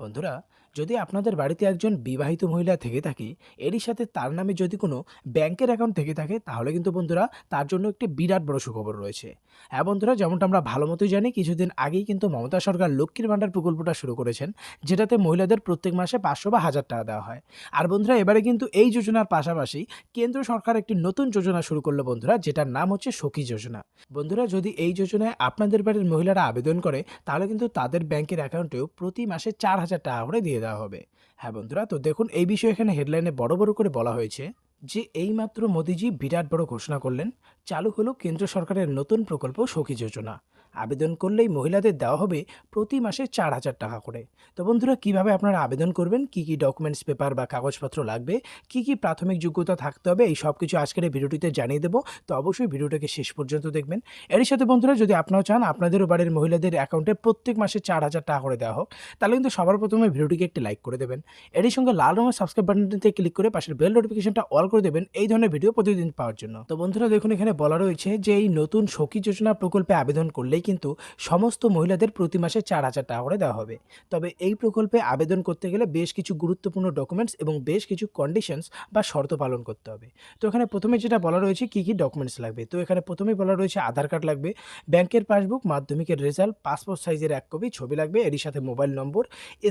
বন্ধুরা, যদি আপনাদের বাড়িতে একজন বিবাহিত মহিলা থেকে থাকে, এরই সাথে তার নামে যদি কোনো ব্যাংকের অ্যাকাউন্ট থেকে থাকে, তাহলে কিন্তু বন্ধুরা তার জন্য একটি বিরাট বড় সুখবর রয়েছে। হ্যাঁ বন্ধুরা, যেমনটা আমরা ভালো মতোই জানি, কিছুদিন আগেই কিন্তু মমতা সরকার লক্ষ্মীর ভাণ্ডার প্রকল্পটা শুরু করেছেন, যেটাতে মহিলাদের প্রত্যেক মাসে পাঁচশো বা হাজার টাকা দেওয়া হয়। আর বন্ধুরা, এবারে কিন্তু এই যোজনার পাশাপাশি কেন্দ্র সরকার একটি নতুন যোজনা শুরু করল বন্ধুরা, যেটার নাম হচ্ছে সখী যোজনা। বন্ধুরা, যদি এই যোজনায় আপনাদের বাড়ির মহিলারা আবেদন করে, তাহলে কিন্তু তাদের ব্যাংকের অ্যাকাউন্টেও প্রতি মাসে চার হাজার হাজার টাকা করে দিয়ে দেওয়া হবে। হ্যাঁ বন্ধুরা, তো দেখুন এই বিষয়ে এখানে হেডলাইনে বড় বড় করে বলা হয়েছে। যে এইমাত্র মোদিজি বিরাট বড় ঘোষণা করলেন, চালু হলো কেন্দ্র সরকারের নতুন প্রকল্প সখী যোজনা। আবেদন করলেই মহিলাদের দেওয়া হবে প্রতি মাসে চার হাজার টাকা করে। তো বন্ধুরা, কীভাবে আপনারা আবেদন করবেন? কি কি ডকুমেন্টস পেপার বা কাগজপত্র লাগবে? কি কি প্রাথমিক যোগ্যতা থাকতে হবে? এই সব কিছু আজকের এই ভিডিওটিতে জানিয়ে দেবো। তো অবশ্যই ভিডিওটাকে শেষ পর্যন্ত দেখবেন। এরই সাথে বন্ধুরা, যদি আপনারাও চান, আপনাদেরও বাড়ির মহিলাদের অ্যাকাউন্টে প্রত্যেক মাসে চার হাজার টাকা করে দেওয়া হোক, তাহলে কিন্তু সবার প্রথমে ভিডিওটিকে একটি লাইক করে দেবেন। এরই সঙ্গে লাল রঙের সাবস্ক্রাইব বাটনটিতে ক্লিক করে পাশের বেল নোটিফিকেশনটা অল করে দেবেন এই ধরনের ভিডিও প্রতিদিন পাওয়ার জন্য। তো বন্ধুরা, দেখুন, এখানে বলা রয়েছে যে এই নতুন সখী যোজনা প্রকল্পে আবেদন করলেই কিন্তু সমস্ত মহিলাদের প্রতি মাসে চার হাজার টাকা করে দেওয়া হবে। তবে এই প্রকল্পে আবেদন করতে গেলে বেশ কিছু গুরুত্বপূর্ণ ডকুমেন্টস এবং বেশ কিছু কন্ডিশনস বা শর্ত পালন করতে হবে। তো এখানে প্রথমে যেটা বলা রয়েছে, কী কী ডকুমেন্টস লাগবে? তো এখানে প্রথমেই বলা রয়েছে, আধার কার্ড লাগবে, ব্যাংকের পাসবুক, মাধ্যমিকের রেজাল্ট পাসপোর্ট সাইজের এক কপি ছবি লাগবে, এরই সাথে মোবাইল নম্বর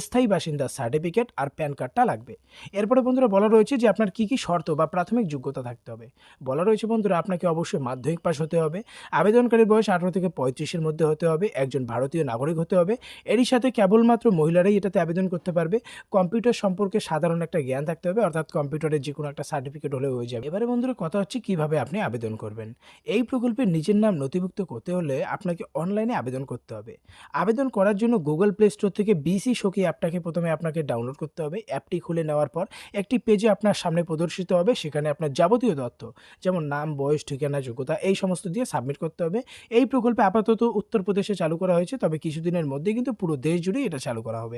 স্থায়ী বাসিন্দার সার্টিফিকেট আর প্যান কার্ডটা লাগবে। এরপরে বন্ধুরা বলা রয়েছে যে আপনার কী কী শর্ত বা প্রাথমিক যোগ্যতা থাকতে হবে। বলা রয়েছে বন্ধুরা, আপনাকে অবশ্যই মাধ্যমিক পাস হতে হবে। আবেদনকারীর বয়স আঠারো থেকে পঁয়ত্রিশের মধ্যে হতে হবে। একজন ভারতীয় নাগরিক হতে হবে। এরই সাথে কেবলমাত্র মহিলারাই এটাতে আবেদন করতে পারবে। কম্পিউটার সম্পর্কে সাধারণ একটা জ্ঞান থাকতে হবে, অর্থাৎ কম্পিউটারের যে কোনো একটা সার্টিফিকেট হলে হয়ে যাবে। এবারে বন্ধুরা, কথা হচ্ছে কীভাবে আপনি আবেদন করবেন। এই প্রকল্পে নিজের নাম নথিভুক্ত করতে হলে আপনাকে অনলাইনে আবেদন করতে হবে। আবেদন করার জন্য গুগল প্লে স্টোর থেকে বিসি সখী অ্যাপটাকে প্রথমে আপনাকে ডাউনলোড করতে হবে। অ্যাপটি খুলে নেওয়ার পর একটি পেজে আপনার সামনে প্রদর্শিত হবে সেখানে আপনার যাবতীয় তথ্য, যেমন নাম, বয়স, ঠিকানা, যোগ্যতা, এই সমস্ত দিয়ে সাবমিট করতে হবে। এই প্রকল্পে আপাতত উত্তরপ্রদেশে চালু করা হয়েছে, তবে কিছুদিনের মধ্যে কিন্তু পুরো দেশ জুড়েই এটা চালু করা হবে।